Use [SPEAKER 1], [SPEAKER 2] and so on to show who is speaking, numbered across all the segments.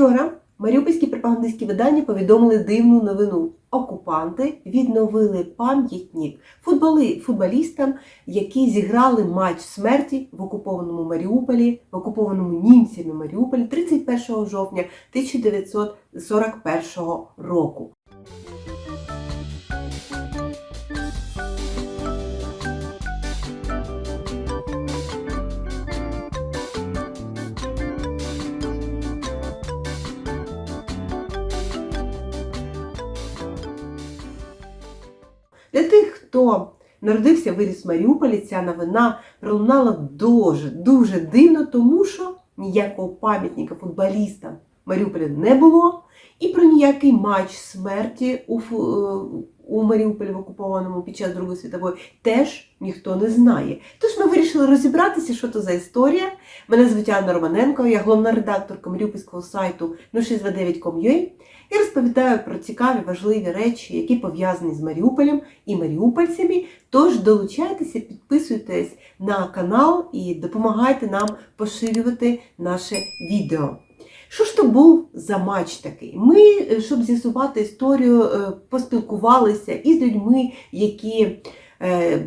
[SPEAKER 1] Вчора маріупольські пропагандистські видання повідомили дивну новину. Окупанти відновили пам'ятник футболи, футболістам, які зіграли матч смерті в окупованому Маріуполі, в окупованому німцями Маріуполі 31 жовтня 1941 року. Для тих, хто народився виріс в Маріуполі, ця новина пролунала дуже дуже дивно, тому що ніякого пам'ятника футболістам в Маріуполі не було, і про ніякий матч смерті у, е, у Маріуполі в окупованому під час Другої світової теж ніхто не знає. Тож ми вирішили розібратися, що це за історія. Мене звуть Анна Романенко, я головна редакторка маріупольського сайту 0629.com.ua і розповідаю про цікаві важливі речі, які пов'язані з Маріуполем і маріупольцями. Тож долучайтеся, підписуйтесь на канал і допомагайте нам поширювати наше відео. Що ж то був за матч такий? Ми, е, щоб з'ясувати історію, е, поспілкувалися із людьми, які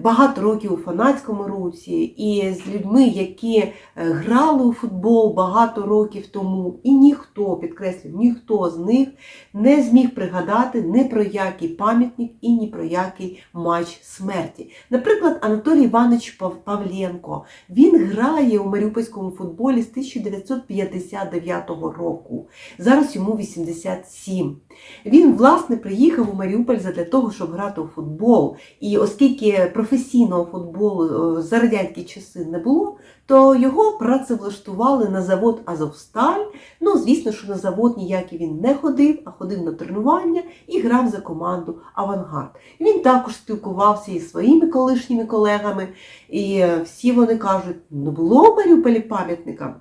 [SPEAKER 1] багато років у фанатському русі, і з людьми, які е, грали у футбол багато років тому, і ніхто, підкреслюю, ніхто з них не зміг пригадати ні про який пам'ятник і ні про який матч смерті. Наприклад, Анатолій Іванович Пав- Павленко. Він грає у маріупольському футболі з 1959 року. Зараз йому 87. Він, власне, приїхав у Маріуполь для того, щоб грати у футбол. І оскільки професійного футболу е, за радянські часи не було, то його працевлаштували на завод Азовсталь. Ну, звісно, що на завод ніякий він не ходив, а ходив на тренування і грав за команду Авангард. Він також спілкувався із своїми колишніми колегами, і е, всі вони кажуть: не було в Маріуполі пам'ятника.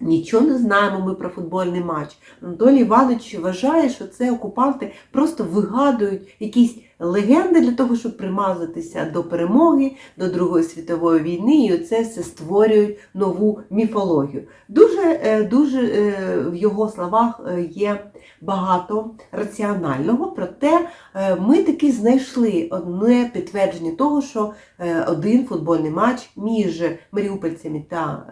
[SPEAKER 1] Нічого не знаємо ми про футбольний матч. Анатолій Іванович вважає, що це окупанти просто вигадують якісь легенди для того, щоб примазатися до перемоги, до Другої світової війни, і оце все створюють нову міфологію. Дуже, е, дуже е, в його словах е, є багато раціонального, проте ми таки знайшли одне підтвердження того, що один футбольний матч між маріупольцями та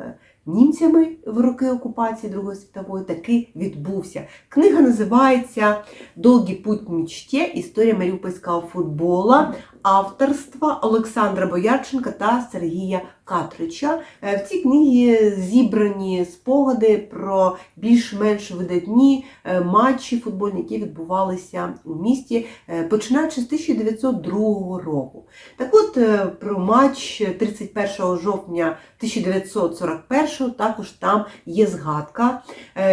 [SPEAKER 1] німцями в роки окупації Другої світової таки відбувся. Книга називається Довгий путь мечте. Історія маріупольського футбола авторства Олександра Боярченка та Сергія Катрича. Е, В цій книгі зібрані спогади про більш-менш видатні е, матчі футбольні, які відбувалися у місті, е, починаючи з 1902 року. Так от про матч 31 жовтня 1941 також там є згадка.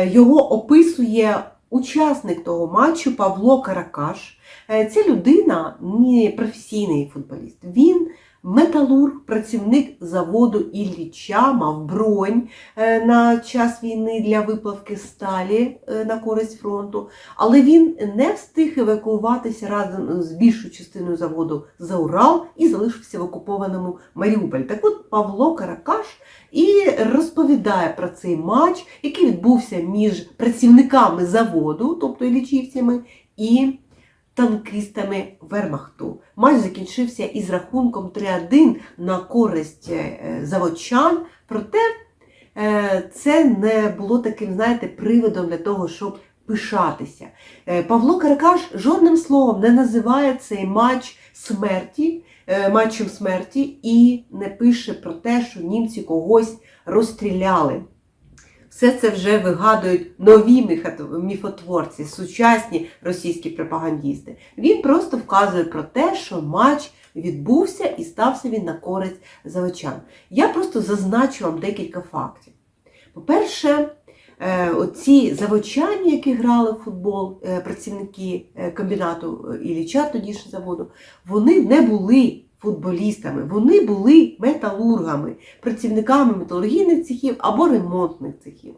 [SPEAKER 1] Його описує учасник того матчу Павло Каракаш. Е, Ця людина не професійний футболіст. Він металург, працівник заводу Ілліча, мав бронь е, на час війни для виплавки сталі е, на користь фронту. Але він не встиг евакуюватися разом з більшою частиною заводу за Урал і залишився в окупованому Маріуполі. Так от Павло Каракаш і розповідає про цей матч, який відбувся між працівниками заводу, тобто ілічівцями, і танкистами Вермахту. Матч закінчився із рахунком 3-1 на користь е, заводчан, проте е, це не було таким, знаєте, приводом для того, щоб пишатися. Е, Павло Каракаш жодним словом не називає цей матч смерті, е, матчем смерті і не пише про те, що німці когось розстріляли. Все це вже вигадують нові міфотворці, сучасні російські пропагандісти. Він просто вказує про те, що матч відбувся і стався він на користь заводчан. Я просто зазначу вам декілька фактів. По-перше, е, оці заводчані, які грали в футбол, е, працівники е, комбінату Ілліча, ж заводу, вони не були футболістами. Вони були металургами, працівниками металургійних цехів або ремонтних цехів.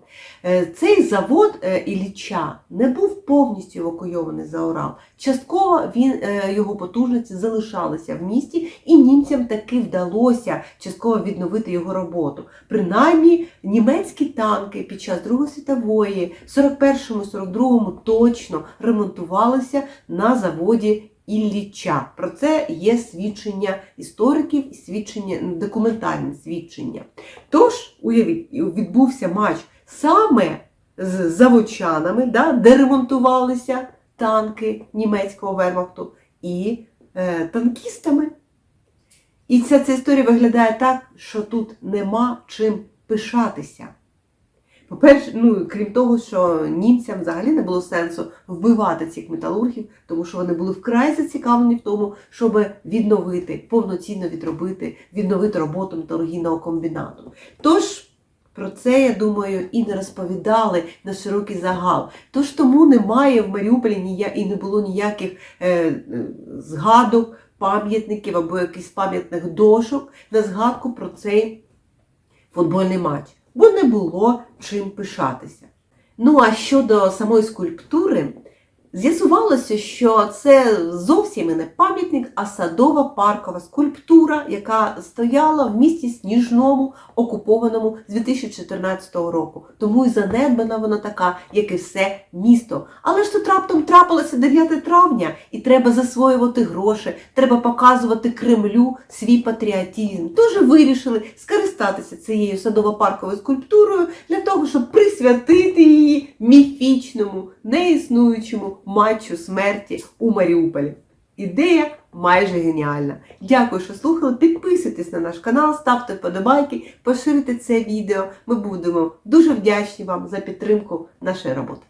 [SPEAKER 1] Е, Цей завод е, Ілліча не був повністю евакуйований за Урал. Частково він, е, його потужності залишалися в місті, і німцям таки вдалося частково відновити його роботу. Принаймні, німецькі танки під час Другої світової, в 41-42 точно ремонтувалися на заводі Ілліча. Про це є свідчення істориків і свідчення, документальне свідчення. Тож, уявіть, відбувся матч саме з заводчанами, да, де ремонтувалися танки німецького вермахту, і е, танкістами. І ця, ця історія виглядає так, що тут нема чим пишатися. По-перше, ну, крім того, що німцям взагалі не було сенсу вбивати цих металургів, тому що вони були вкрай зацікавлені в тому, щоб відновити, повноцінно відробити, відновити роботу металургійного комбінату. Тож про це, я думаю, і не розповідали на широкий загал. Тож тому немає в Маріуполі нія... і не було ніяких е, е, згадок, пам'ятників або якихось пам'ятних дошок на згадку про цей футбольний матч, бо не було чим пишатися. Ну а щодо самої скульптури, з'ясувалося, що це зовсім і не пам'ятник, а садова паркова скульптура, яка стояла в місті Сніжному, окупованому з 2014 року. Тому і занедбана вона така, як і все місто. Але ж тут раптом трапилося 9 травня, і треба засвоювати гроші, треба показувати Кремлю свій патріотизм. Тож вирішили скористатися цією садово-парковою скульптурою для того, щоб присвятити її міфічному, неіснуючому матчу смерті у Маріуполі. Ідея майже геніальна. Дякую, що слухали. Підписуйтесь на наш канал, ставте вподобайки, поширюйте це відео. Ми будемо дуже вдячні вам за підтримку нашої роботи.